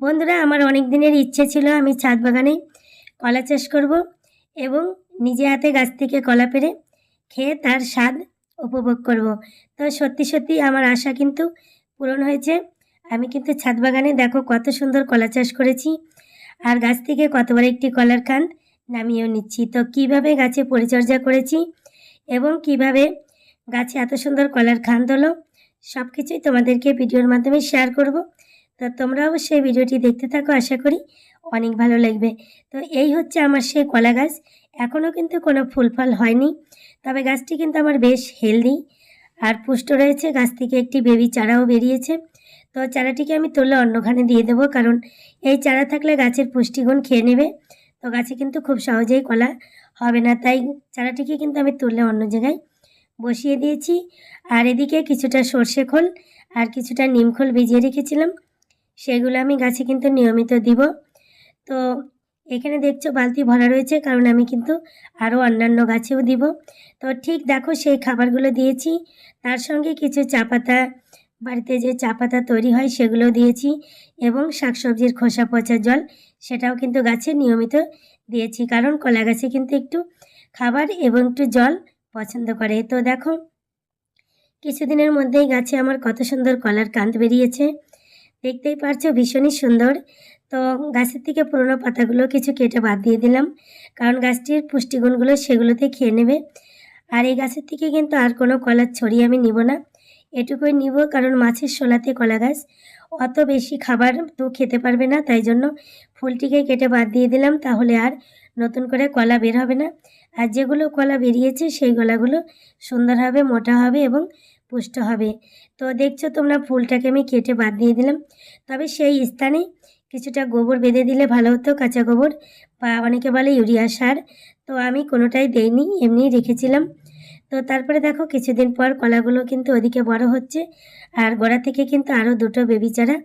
বন্ধুরা, আমার অনেক দিনের ইচ্ছে ছিল আমি ছাদ বাগানে কলা চাষ করব এবং নিজে হাতে গাছ থেকে কলা পেরে খেয়ে তার স্বাদ উপভোগ করব। তো সত্যি সত্যি আমার আশা কিন্তু পূরণ হয়েছে। আমি কিন্তু ছাদ বাগানে দেখো কত সুন্দর কলা চাষ করেছি আর গাছ থেকে কতবার একটি কলার কান নামিয়েও নিচ্ছি। তো কীভাবে গাছে পরিচর্যা করেছি এবং কীভাবে গাছে এত সুন্দর কলার খান হলো সব কিছুই তোমাদেরকে ভিডিওর মাধ্যমে শেয়ার করব। তো তোমরা অবশ্যই ভিডিওটি দেখতে থাকো, আশা করি অনেক ভালো লাগবে। তো এই হচ্ছে আমার সেই কলা গাছ। এখনও কিন্তু কোনো ফুল ফল হয়নি, তবে গাছটি কিন্তু আমার বেশ হেলদি। আর পুষ্ট রয়েছে, গাছ থেকে একটি বেবি চারাও বেরিয়েছে। তো চারাটিকে আমি তুলে অন্যখানে দিয়ে দেবো, কারণ এই চারা থাকলে গাছের পুষ্টিগুণ খেয়ে নেবে। তো গাছে কিন্তু খুব সহজেই কলা হবে না, তাই চারাটিকে কিন্তু আমি তুলে অন্য জায়গায় বসিয়ে দিয়েছি। আর এদিকে কিছুটা সর্ষে খোল আর কিছুটা নিম খোল ভিজিয়ে রেখেছিলাম। সেগুলো আমি গাছে কিন্তু নিয়মিত দিব। তো এখানে দেখছ বালতি ভরা রয়েছে, কারণ আমি কিন্তু আরও অন্যান্য গাছেও দিব। তো ঠিক দেখো সেই খাবারগুলো দিয়েছি। তার সঙ্গে কিছু চা পাতা, বাড়িতে যে চা পাতা তৈরি হয় সেগুলো দিয়েছি এবং শাকসবজির খোসা পচা জল সেটাও কিন্তু গাছে নিয়মিত দিয়েছি, কারণ কলা গাছে কিন্তু একটু খাবার এবং একটু জল পছন্দ করে। তো দেখো, কিছুদিনের মধ্যেই গাছে আমার কত সুন্দর কলার কান্ত বেরিয়েছে। দেখতেই পারছ ভীষণই সুন্দর। তো গাছের থেকে পুরনো পাতাগুলো কিছু কেটে বাদ দিয়ে দিলাম। কারণ গাছটির পুষ্টিগুণগুলো সেগুলোতে খেয়ে নেবে। আর এই গাছের থেকে কিন্তু আর কোনো কলার ছড়িয়ে আমি নিব না। এটুকুই নিব কারণ মাছের শোলাতে কলা গাছ। অত বেশি খাবার তো খেতে পারবে না, তাই জন্য ফুলটিকে কেটে বাদ দিয়ে দিলাম। তাহলে আর নতুন করে কলা বের হবে না। আর যেগুলো কলা বেরিয়েছে সেই গলাগুলো সুন্দর হবে, মোটা হবে এবং পুষ্ট হবে। তো দেখছ তোমরা ফুলটাকে আমি কেটে বাদ দিয়ে দিলাম। তবে সেই স্থানে কিছুটা গোবর বেঁধে দিলে ভালো হতো, কাঁচা গোবর। বা অনেকে বলে ইউরিয়া সার। তো আমি কোনোটাই দেইনি, এমনিই রেখেছিলাম। তো তারপরে দেখো কিছুদিন পর কলাগুলো কিন্তু ওদিকে বড় হচ্ছে। আর গোড়া থেকে কিন্তু আরও দুটো বেবি চারা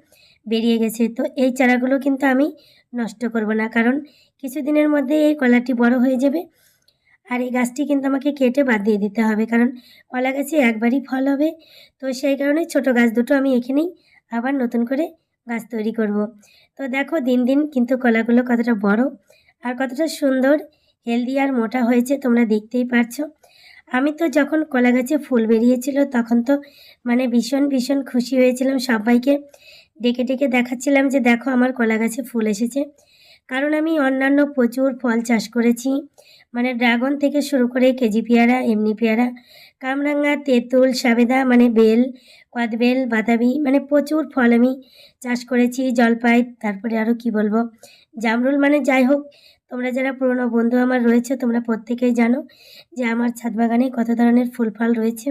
বেরিয়ে গেছে। তো এই চারাগুলো কিন্তু আমি নষ্ট করব না। কারণ কিছুদিনের মধ্যে এই কলাটি বড় হয়ে যাবে। আর এই গাছটি কিন্তু আমাকে কেটে বাদ দিয়ে দিতে হবে, কারণ কলা গাছে একবারই ফল হবে। তো সেই কারণে ছোট গাছ দুটো আমি এখানেই আবার নতুন করে গাছ তৈরি করব। তো দেখো দিন দিন কিন্তু কলাগুলো কতটা বড় আর কতটা সুন্দর, হেলদি আর মোটা হয়েছে, তোমরা দেখতেই পারছ। আমি তো যখন কলা গাছে ফুল বেরিয়েছিল তখন তো মানে ভীষণ ভীষণ খুশি হয়েছিলাম সবাইকে। ডেকে ডেকে দেখাচ্ছিলাম যে দেখো আমার কলা গাছে ফুল এসেছে। কারণ আমি অন্যান্য প্রচুর ফল চাষ করেছি। মানে ড্রাগন থেকে শুরু করে কেজি পেয়ারা, এমনি পেয়ারা, কামরাঙ্গা, তেঁতুল, সাবেদা মানে বেল, কদবেল বাতাবি মানে প্রচুর ফল আমি চাষ করেছি, জলপাই, তারপরে আরও কি বলব? জামরুল মানে যাই হোক, তোমরা যারা পুরনো বন্ধু আমার রয়েছে, তোমরা প্রত্যেকেই জানো যে আমার ছাদ বাগানে কত ধরনের ফুল ফল রয়েছে।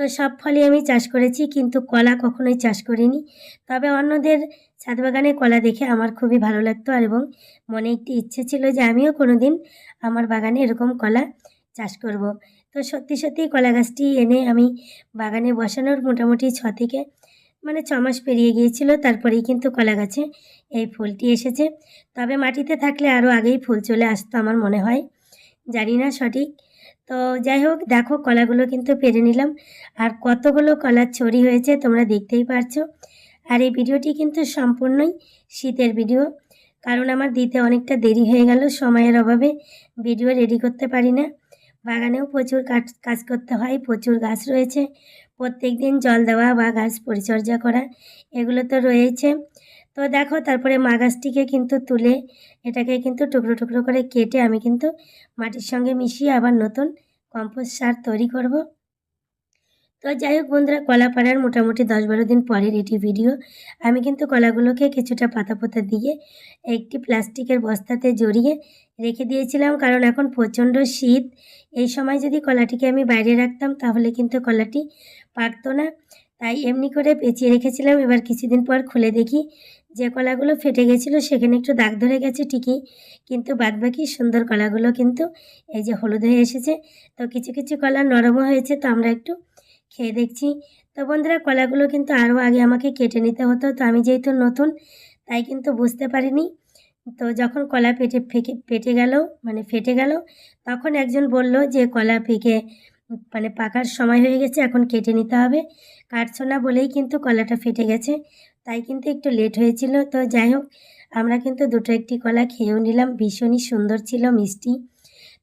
তো সব ফলই আমি চাষ করেছি, কিন্তু কলা কখনোই চাষ করিনি। তবে অন্যদের ছাদ বাগানে কলা দেখে আমার খুবই ভালো লাগতো আর এবং মনে একটি ইচ্ছে ছিল যে আমিও কোনো দিন আমার বাগানে এরকম কলা চাষ করব। তো সত্যি সত্যি কলা গাছটি এনে আমি বাগানে বসানোর মোটামুটি ছ থেকে মানে ছ মাস পেরিয়ে গিয়েছিল, তারপরেই কিন্তু কলা গাছে এই ফুলটি এসেছে। তবে মাটিতে থাকলে আরও আগেই ফুল চলে আসতো আমার মনে হয়। জানি না সঠিক তো যাই হোক, দেখো কলাগুলো কিন্তু পেরে নিলাম। আর কতগুলো কলার ছড়ি হয়েছে তোমরা দেখতেই পারছ। আর এই ভিডিওটি কিন্তু সম্পূর্ণই শীতের ভিডিও, কারণ আমার দিতে অনেকটা দেরি হয়ে গেল, সময়ের অভাবে ভিডিও রেডি করতে পারি না। বাগানেও প্রচুর কাজ কাজ করতে হয়, প্রচুর গাছ রয়েছে। প্রত্যেক দিন জল দেওয়া বা গাছ পরিচর্যা করা, এগুলো তো রয়েছে। তো দেখো তারপরে মা গাছটিকে কিন্তু তুলে এটাকে কিন্তু টুকরো টুকরো করে কেটে আমি কিন্তু মাটির সঙ্গে মিশিয়ে আবার নতুন কম্পোস্ট সার তৈরি করব। তো যাই হোক বন্ধুরা কলা পাড়ার মোটামুটি দশ বারো দিন পরের এটি ভিডিও আমি কিন্তু কলাগুলোকে কিছুটা পাতা পোতা দিয়ে একটি প্লাস্টিকের বস্তাতে জড়িয়ে রেখে দিয়েছিলাম, কারণ এখন প্রচণ্ড শীত। এই সময় যদি কলাটিকে আমি বাইরে রাখতাম, তাহলে কিন্তু কলাটি পাকতো না। তাই এমনি করে পেঁচিয়ে রেখেছিলাম। এবার কিছুদিন পর খুলে দেখি যে কলাগুলো ফেটে গেছিল সেখানে একটু দাগ ধরে গেছে ঠিকই, কিন্তু বাদবাকি সুন্দর কলাগুলো কিন্তু এই যে হলুদ হয়ে এসেছে। তো কিছু কিছু কলা নরমও হয়েছে, তো আমরা একটু খেয়ে দেখছি। তো বন্ধুরা, কলাগুলো কিন্তু আরও আগে আমাকে কেটে নিতে হতো, তো আমি যেহেতু নতুন, তাই কিন্তু বুঝতে পারিনি। তো যখন কলা পেটে ফেকে, পেটে গেল মানে ফেটে গেল, তখন একজন বলল যে কলা পেকে মানে পাকার সময় হয়ে গেছে, এখন কেটে নিতে হবে। কাটছো না বলেই কিন্তু কলাটা ফেটে গেছে, তাই কিন্তু একটু লেট হয়েছিল। তো যাই হোক, আমরা কিন্তু দুটো একটি কলা খেয়েও নিলাম, ভীষণই সুন্দর ছিল, মিষ্টি।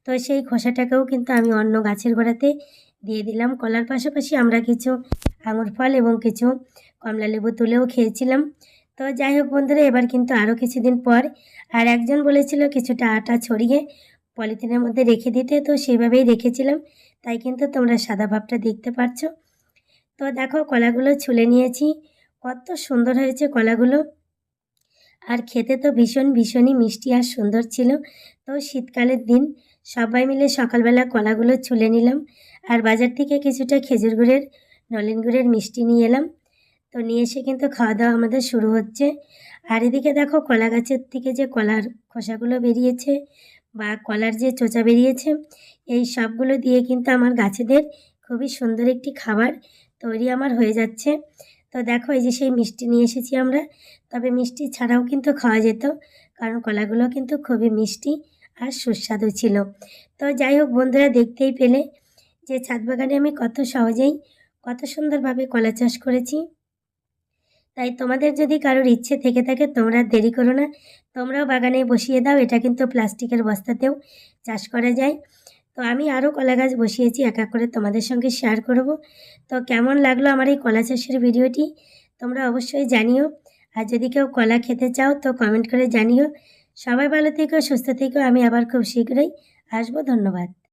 তো সেই খোসাটাকেও কিন্তু আমি অন্য গাছের গোড়াতে দিয়ে দিলাম। কলার পাশাপাশি আমরা কিছু আঙুর ফল এবং কিছু কমলা লেবু তুলেও খেয়েছিলাম। তো যাই হোক বন্ধুরা, এবার কিন্তু আরও কিছুদিন পর আর একজন বলেছিল, কিছুটা আটা ছড়িয়ে পলিথিনের মধ্যে রেখে দিতে, তো সেভাবেই রেখেছিলাম। তাই কিন্তু তোমরা সাদা ভাবটা দেখতে পাচ্ছ তো দেখো, কলাগুলো ছুলে নিয়েছি। কত সুন্দর হয়েছে কলাগুলো। আর খেতে তো ভীষণ ভীষণই মিষ্টি আর সুন্দর ছিল। তো শীতকালের দিন সবাই মিলে সকালবেলা কলাগুলো ছুলে নিলাম। আর বাজার থেকে কিছুটা খেজুর গুড়ের, নলেন গুড়ের মিষ্টি নিয়ে এলাম। তো নিয়ে এসে কিন্তু খাওয়া দাওয়া আমাদের শুরু হচ্ছে। আর এদিকে দেখো, কলা গাছের থেকে যে কলার খোসাগুলো বেরিয়েছে বা কলার যে চোচা বেরিয়েছে, এই সবগুলো দিয়ে কিন্তু আমার গাছেদের খুবই সুন্দর একটি খাবার তৈরি আমার হয়ে যাচ্ছে। তো দেখো, এই যে সেই মিষ্টি নিয়ে এসেছি আমরা। তবে মিষ্টি ছাড়াও কিন্তু খাওয়া যেত, কারণ কলাগুলো কিন্তু খুবই মিষ্টি আর সুস্বাদু ছিল। তো যাই হোক, বন্ধুরা দেখতেই পেলে যে ছাদ বাগানে আমি কত সহজেই কত সুন্দরভাবে কলা চাষ করেছি। তাই তোমাদের যদি কারোর ইচ্ছে থেকে থাকে, তোমরা দেরি করো না। তোমরাও বাগানে বসিয়ে দাও, এটা কিন্তু প্লাস্টিকের বস্তাতেও চাষ করা যায়। তো আমি আরও কলা গাছ বসিয়েছি, এক করে তোমাদের সঙ্গে শেয়ার করব। তো কেমন লাগল আমার এই কলা চাষের ভিডিওটি? তোমরা অবশ্যই জানিও। আর যদি কেউ কলা খেতে চাও, তো কমেন্ট করে জানিও। সবাই ভালো থেকো, সুস্থ থেকো, আমি আবার খুব শীঘ্রই আসব, ধন্যবাদ।